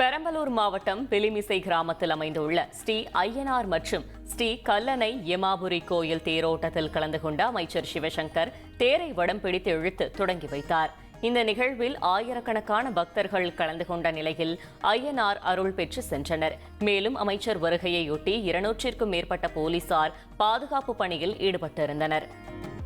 பெரம்பலூர் மாவட்டம் பிலிமிசை கிராமத்தில் அமைந்துள்ள ஸ்ரீ ஐயனார் மற்றும் ஸ்ரீ கல்லணை யமாபுரி கோயில் தேரோட்டத்தில் கலந்து கொண்ட அமைச்சர் சிவசங்கர் தேரை வடம் பிடித்து இழுத்து தொடங்கி வைத்தார். இந்த நிகழ்வில் ஆயிரக்கணக்கான பக்தர்கள் கலந்து கொண்ட நிலையில் ஐயனார் அருள் பெற்று சென்றனர். மேலும் அமைச்சர் வருகையையொட்டி இருநூற்றிற்கும் மேற்பட்ட போலீசார் பாதுகாப்பு பணியில் ஈடுபட்டிருந்தனர்.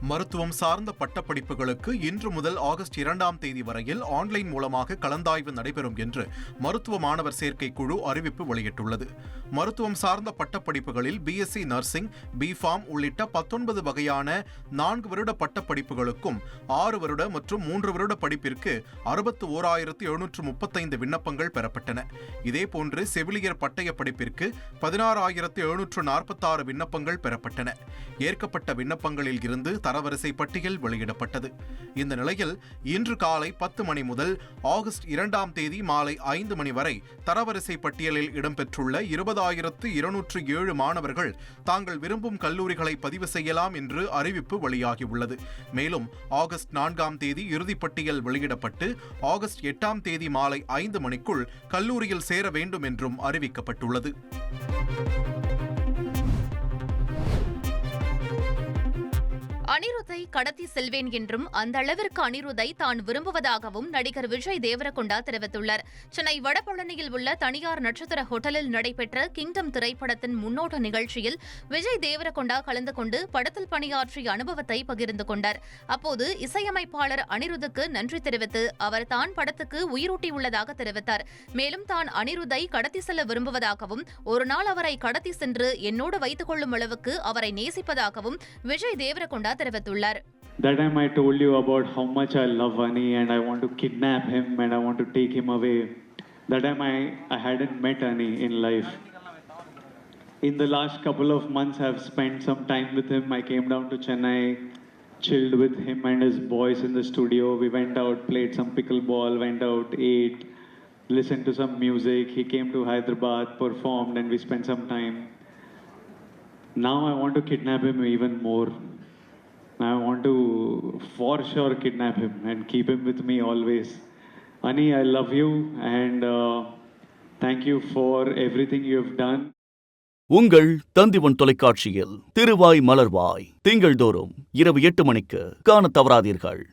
மருத்துவம் சார்ந்த பட்டப்படிப்புகளுக்கு இன்று முதல் ஆகஸ்ட் இரண்டாம் தேதி வரையில் ஆன்லைன் மூலமாக கலந்தாய்வு நடைபெறும் என்று மருத்துவ மாணவர் சேர்க்கை குழு அறிவிப்பு வெளியிட்டுள்ளது. மருத்துவம் சார்ந்த பட்டப்படிப்புகளில் பிஎஸ்சி நர்சிங் பிஃபார்ம் உள்ளிட்ட பத்தொன்பது வகையான நான்கு வருட பட்டப்படிப்புகளுக்கும் ஆறு வருட மற்றும் மூன்று வருட படிப்பிற்கு அறுபத்து ஓராயிரத்து எழுநூற்று முப்பத்தைந்து விண்ணப்பங்கள் பெறப்பட்டன. இதேபோன்று செவிலியர் பட்டய படிப்பிற்கு பதினாறாயிரத்து எழுநூற்று நாற்பத்தாறு விண்ணப்பங்கள் பெறப்பட்டன. ஏற்கப்பட்ட விண்ணப்பங்களில் இருந்து தரவரிசை பட்டியல் வெளியிடப்பட்டது. இந்த நிலையில் இன்று காலை பத்து மணி முதல் ஆகஸ்ட் இரண்டாம் தேதி மாலை ஐந்து மணி வரை தரவரிசை பட்டியலில் இடம்பெற்றுள்ள இருபதாயிரத்து இருநூற்று ஏழு மாணவர்கள் தாங்கள் விரும்பும் கல்லூரிகளை பதிவு செய்யலாம் என்று அறிவிப்பு வெளியாகியுள்ளது. மேலும் ஆகஸ்ட் நான்காம் தேதி இறுதிப்பட்டியல் வெளியிடப்பட்டு ஆகஸ்ட் எட்டாம் தேதி மாலை ஐந்து மணிக்குள் கல்லூரியில் சேர வேண்டும் என்றும் அறிவிக்கப்பட்டுள்ளது. அனிருத்தை கடத்தி செல்வேன் என்றும் அந்த அளவிற்கு அனிருத்தை தான் விரும்புவதாகவும் நடிகர் விஜய் தேவரகொண்டா தெரிவித்துள்ளார். சென்னை வடபழனியில் உள்ள தனியார் நட்சத்திர ஹோட்டலில் நடைபெற்ற கிங்டம் திரைப்படத்தின் முன்னோட்ட நிகழ்ச்சியில் விஜய் தேவரகொண்டா கலந்து கொண்டு படத்தில் பணியாற்றிய அனுபவத்தை பகிர்ந்து கொண்டார். அப்போது இசையமைப்பாளர் அனிருத்துக்கு நன்றி தெரிவித்து அவர் தான் படத்துக்கு உயிரூட்டியுள்ளதாக தெரிவித்தார். மேலும் தான் அனிருத்தை கடத்தி செல்ல விரும்புவதாகவும் ஒரு நாள் அவரை கடத்தி சென்று என்னோடு வைத்துக் கொள்ளும் அளவுக்கு அவரை நேசிப்பதாகவும் விஜய் தேவரகொண்டா தெரிவித்துள்ளார் That time I told you about how much I love Ani and I want to kidnap him and I want to take him away. That time I, I hadn't met Ani in life. In the last couple of months, I've spent some time with him. I came down to Chennai, chilled with him and his boys in the studio. We went out, played some pickleball, went out, ate, listened to some music. He came to Hyderabad, performed, and we spent some time. Now I want to kidnap him even more. I want to for sure kidnap him and keep him with me always. Ani, I love you and uh, thank you for everything you have done. உங்கள் தந்திவன் தொலைக்காட்சியில் திருவாய் மலர்வாய் திங்கள்தோறும் இரவு எட்டு மணிக்கு காணத் தவறாதீர்கள்